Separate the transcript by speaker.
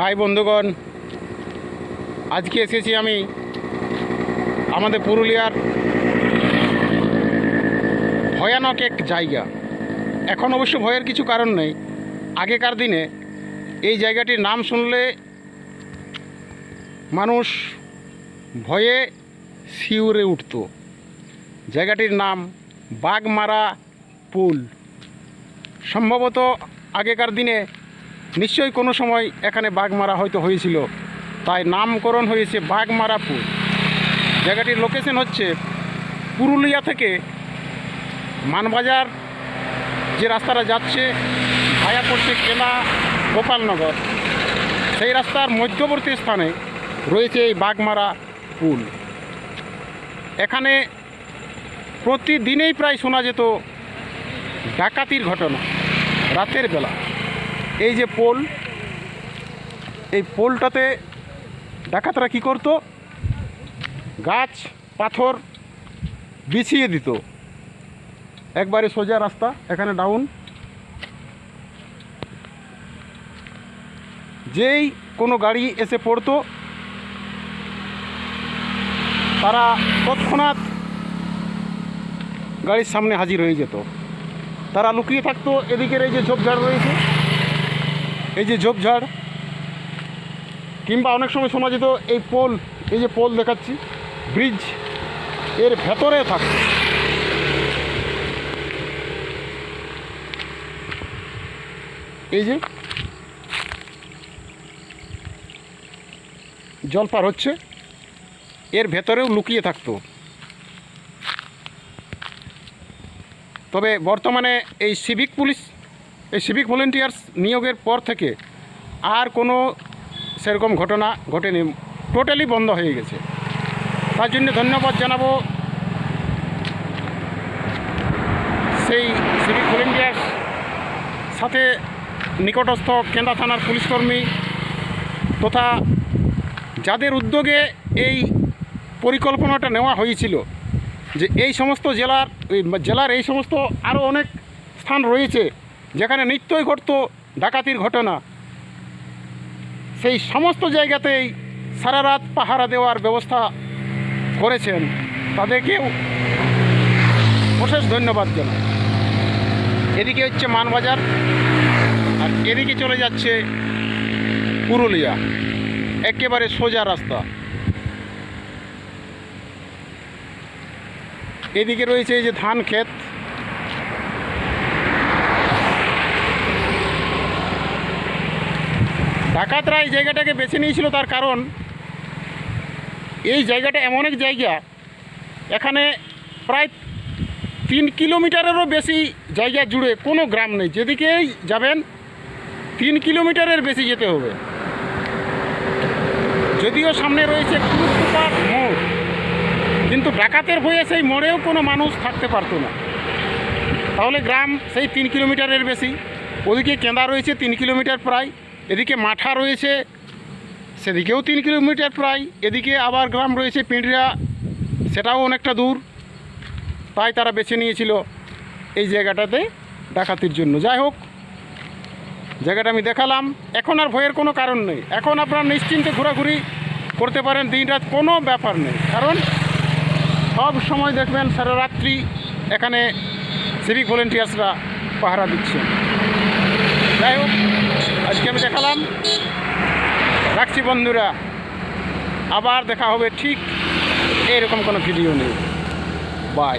Speaker 1: High বন্ধুগণ, আজকে এসেছি আমি আমাদের পুরুলিয়ার ভয়ানক এক জায়গা। এখন অবশ্য ভয়ের কিছু কারণ নেই। আগেকার দিনে এই জায়গাটির নাম শুনলে মানুষ ভয়ে শিউরে উঠত। জায়গাটির নাম বাগমারা পুল। সম্ভবত আগেকার দিনে নিশ্চয়ই কোনো সময় এখানে বাঘমারা হয়তো হয়েছিল। তাই নামকরণ হয়েছে বাঘমারা পুল জায়গাটির লোকেশন হচ্ছে পুরুলিয়া থেকে মানবাজার যে রাস্তাটা যাচ্ছে ভায়া পড়ছে কেনা গোপালনগর। সেই রাস্তার মধ্যবর্তী স্থানে রয়েছে এই বাঘমারা পুল। এখানে প্রতিদিনেই প্রায় শোনা যেত ডাকাতির ঘটনা, রাতের বেলা। এই যে পোল, এই পোলটাতে ডাকাতরা কি করতো? গাছ, পাথর বিছিয়ে দিত। একবারে সোজা রাস্তা, এখানে ডাউন যেই কোনো গাড়ি এসে পড়তো, তারা তৎক্ষণাৎ গাড়ির সামনে হাজির হয়ে যেত। তারা লুকিয়ে থাকতো, এদিকের এই যে ঝোপঝাড় রয়েছে এই যে ঝোপঝাড়। কিংবা অনেক সময় শোনা যেত এই পোল, এই যে পোল দেখাচ্ছি, ব্রিজের ভেতরে থাকতো এই যে জল পার হচ্ছে, এর ভেতরেও লুকিয়ে থাকতো। তবে বর্তমানে এই সিভিক পুলিশ এই সিভিক ভলেন্টিয়ার্স নিয়োগের পর থেকে আর কোনো সেরকম ঘটনা ঘটেনি। টোটালি বন্ধ হয়ে গেছে। তার জন্য ধন্যবাদ জানাব সেই সিভিক ভলেন্টিয়ার্স সাথে নিকটস্থ কেন্দ্রা থানার পুলিশকর্মী তথা যাদের উদ্যোগে এই পরিকল্পনাটা নেওয়া হয়েছিল যে এই সমস্ত জেলার জেলার এই সমস্ত আরও অনেক স্থান রয়েছে। যেখানে নিত্যই ঘটত ডাকাতির ঘটনা, সেই সমস্ত জায়গাতেই সারা রাত পাহারা দেওয়ার ব্যবস্থা করেছেন। তাদেরকেও অশেষ ধন্যবাদ জানাই। এদিকে হচ্ছে মানবাজার, আর এদিকে চলে যাচ্ছে পুরুলিয়া। একেবারে সোজা রাস্তা। এদিকে রয়েছে এই যে ধান ক্ষেত। ডাকাতরা এই জায়গাটাকে বেছে নিয়েছিল তার কারণ, এই জায়গাটা এমন এক জায়গা, এখানে প্রায় তিন কিলোমিটারেরও বেশি জায়গা জুড়ে কোনো গ্রাম নেই, যেদিকেই যাবেন তিন কিলোমিটারের বেশি যেতে হবে। যদিও সামনে রয়েছে কুরুকুপার মোড়, কিন্তু ডাকাতের ভয়ে সেই মোড়েও কোনো মানুষ থাকতে পারতো না। তাহলে গ্রাম সেই তিন কিলোমিটারের বেশি, ওদিকে কেঁদা রয়েছে তিন কিলোমিটার প্রায়। এদিকে মাঠা রয়েছে, সেদিকেও তিন কিলোমিটার প্রায়, এদিকে আবার গ্রাম রয়েছে পিঁড়িয়া, সেটাও অনেকটা দূর। তাই তারা বেছে নিয়েছিল এই জায়গাটাতে ডাকাতির জন্য। যাই হোক, জায়গাটা আমি দেখালাম। এখন আর ভয়ের কোনো কারণ নেই। এখন আপনারা নিশ্চিন্তে ঘোরাঘুরি করতে পারেন দিন রাত কোনো ব্যাপার নেই। কারণ সব সময় দেখবেন সারা রাত্রি এখানে সিভিক ভলেন্টিয়ার্সরা পাহারা দিচ্ছেন। যাই হোক আজকে আমি দেখালাম। রাখছি বন্ধুরা আবার দেখা হবে ঠিক এরকম কোনো ভিডিও নেই বাই